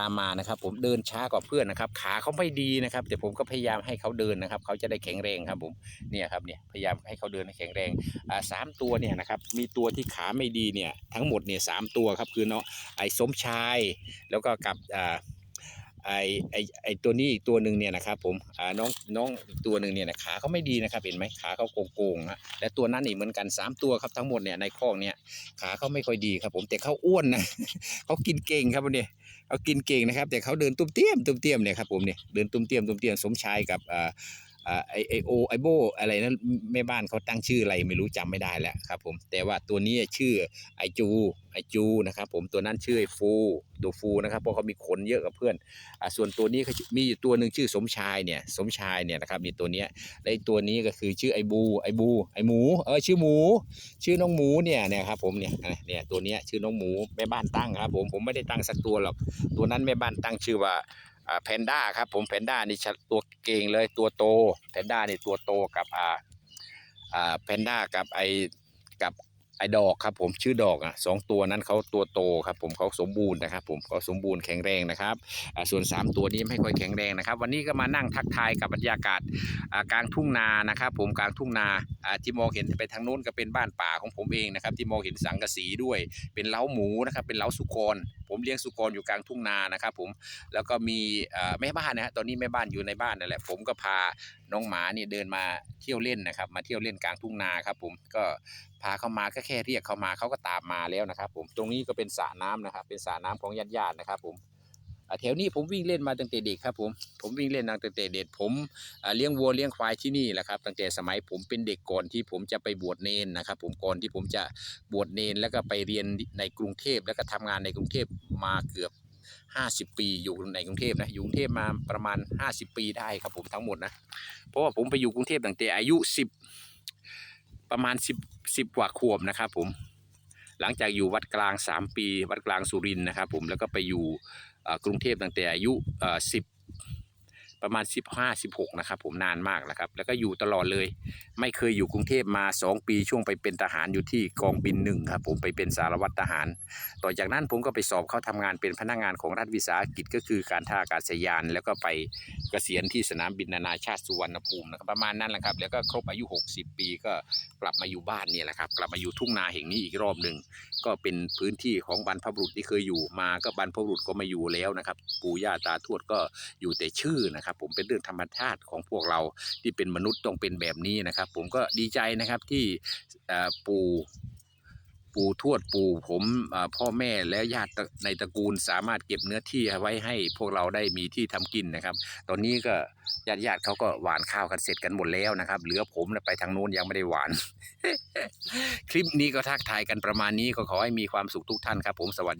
ตามมานะครับ ผมเดินช้ากว่าเพื่อนนะครับ ขาเขาไม่ดีนะครับ แต่ผมก็พยายามให้เขาเดินนะครับ เขาจะได้แข็งแรงครับผมเนี่ยครับเนี่ยพยายามให้เขาเดินให้แข็งแรงอ่าสามตัวเนี่ยนะครับมีตัวที่ขาไม่ดีเนี่ยทั้งหมดเนี่ยสามตัวครับคือเนาะไอ้สมชายแล้วก็กับอ่า ไอ้ไอ้ไอ้ตัวนี้อีกตัวหนึ่งเนี่ยนะครับผมอ่าน้องน้องอีกตัวหนึ่งเนี่ยนะขาเขาไม่ดีนะครับเห็นไหมขาเขาโกงๆฮะและตัวนั้นอีกเหมือนกันสามตัวครับทั้งหมดเนี่ยในคอกเนี่ยขาเขาไม่ค่อยดีครับผมแต่เขาอ้วนนะเขากินเก่งครับวันนี้เขากินเก่งนะครับ แต่เขาเดินตุ้มเตี้ยมตุ้มเตี้ยมเนี่ยครับผมเนี่ยเดินตุ้มเตี้ยมตุ้มเตี้ยมสมชายกับอ่า ไอไอโอไอโบอะไรนั้นแม่บ้านเขาตั้งชื่ออะไรไม่รู้จำไม่ได้แล้วครับผมแต่ว่าตัวนี้ชื่อไอจูไอจูนะครับผมตัวนั้นชื่อไอฟูตัวฟูนะครับเพราะเขามีขนเยอะกับเพื่อนอ่าส่วนตัวนี้เขามีอยู่ตัวหนึ่งชื่อสมชายเนี่ยสมชายเนี่ยนะครับมีตัวเนี้ยและตัวนี้ก็คือชื่อไอบูไอบูไอหมูเออชื่อหมู ชื่อน้องหมูเนี่ยเนี่ยครับผมเนี่ยเนี่ยตัวเนี้ยชื่อน้องหมูแม่บ้านตั้งครับผมผมไม่ได้ตั้งสักตัวหรอกตัวนั้นแม่บ้านตั้งชื่อว่า แพนด้าครับผมแพนด้านี่ตัวเก่งเลยตัวโตแพนด้านี่ตัวโตกับอ่าอ่าแพนด้ากับไอกับ ไอดอกครับผมชื่อดอกอะสองตัวนั้นเขาตัวโตครับผมเขาสมบูรณ์นะครับ ผมเขาสมบูรณ์แข็งแรงนะครับส่วนสามตัวนี้ไม่ค่อยแข็งแรงนะครับ วันนี้ก็มานั่งทักทายกับบรรยากาศกลางทุ่งนานะครับ ผมกลางทุ่งนาที่มองเห็นไปทางโน้นก็เป็นบ้านป่าของผมเองนะครับ ที่มองเห็นสังกะสีด้วย เป็นเล้าหมูนะครับ เป็นเล้าสุกร ผมเลี้ยงสุกรอยู่กลางทุ่งนานะครับ ผมแล้วก็มีแม่บ้านนะฮะตอนนี้แม่บ้านอยู่ในบ้านนั่นแหละผมก็พาน้องหมาเนี่ยเดินมาเที่ยวเล่นนะครับ มาเที่ยวเล่นกลางทุ่งนาครับ ผมก็พาเข้ามาก็แค่เรียกเขามาเขาก็ตามมาแล้วนะครับ ผมตรงนี้ก็เป็นสระน้ำนะครับ เป็นสระน้ำของญาติญาติๆนะครับ ผมแถวนี้ผมวิ่งเล่นมาตั้งแต่เด็กครับผมผมวิ่งเล่นตั้งแต่เด็กผมเลี้ยงวัวเลี้ยงควายที่นี่แหละครับตั้งแต่สมัยผมเป็นเด็กก่อนที่ผมจะไปบวชเนนนะครับ ผมก่อนที่ผมจะบวชเนนแล้วก็ไปเรียนในกรุงเทพแล้วก็ทำงานในกรุงเทพมาเกือบ50 ปีอยู่ในกรุงเทพนะอยู่กรุงเทพมาประมาณ 50 ปีได้ครับผมทั้งหมดนะเพราะว่าผมไปอยู่กรุงเทพตั้งแต่อายุ 10 ประมาณ10 10กว่าขวบนะครับผมหลังจากอยู่วัดกลาง 3 ปี วัดกลางสุรินนะครับผมแล้วก็ไปอยู่กรุงเทพตั้งแต่อายุเอ่อ10ประมาณ 15 16นะครับผมนานมากนะครับแล้วก็อยู่ตลอดเลย ไม่เคยอยู่กรุงเทพมา 2 ปีช่วงไปเป็นทหารอยู่ที่กองบินหนึ่งครับผมไปเป็นสารวัตรทหาร ต่อจากนั้นผมก็ไปสอบเข้าทำงานเป็นพนักงานของรัฐวิสาหกิจก็คือการท่าอากาศยาน แล้วก็ไปเกษียณที่สนามบินนานาชาติสุวรรณภูมินะครับประมาณนั้นแหละครับแล้วก็ครบอายุ 60 ปีก็ กลับมาอยู่บ้านเนี่ยแหละครับ กลับมาอยู่ทุ่งนาแห่งนี้อีกรอบหนึ่งก็เป็นพื้นที่ของบรรพบุรุษที่เคยอยู่มาก็บรรพบุรุษก็ไมาอยู่แล้วนะครับปู่ย่าตาทวดก็อยู่แต่ชื่อนะครับ ผมเป็นเรื่องธรรมชาติของพวกเราที่เป็นมนุษย์ต้องเป็นแบบนี้นะครับ ผมก็ดีใจนะครับที่ปู่ ปู่ทวดปู่ผมพ่อแม่และญาติในตระกูลสามารถเก็บเนื้อที่ไว้ให้พวกเราได้มีที่ทำกินนะครับ ตอนนี้ก็ญาติญาติๆเขาก็หวานข้าวกันเสร็จกันหมดแล้วนะครับ เหลือผมไปทางโน้นยังไม่ได้หวาน คลิปนี้ก็ทักทายกันประมาณนี้ก็ขอให้มีความสุขทุกท่านครับ ผมสวัสดี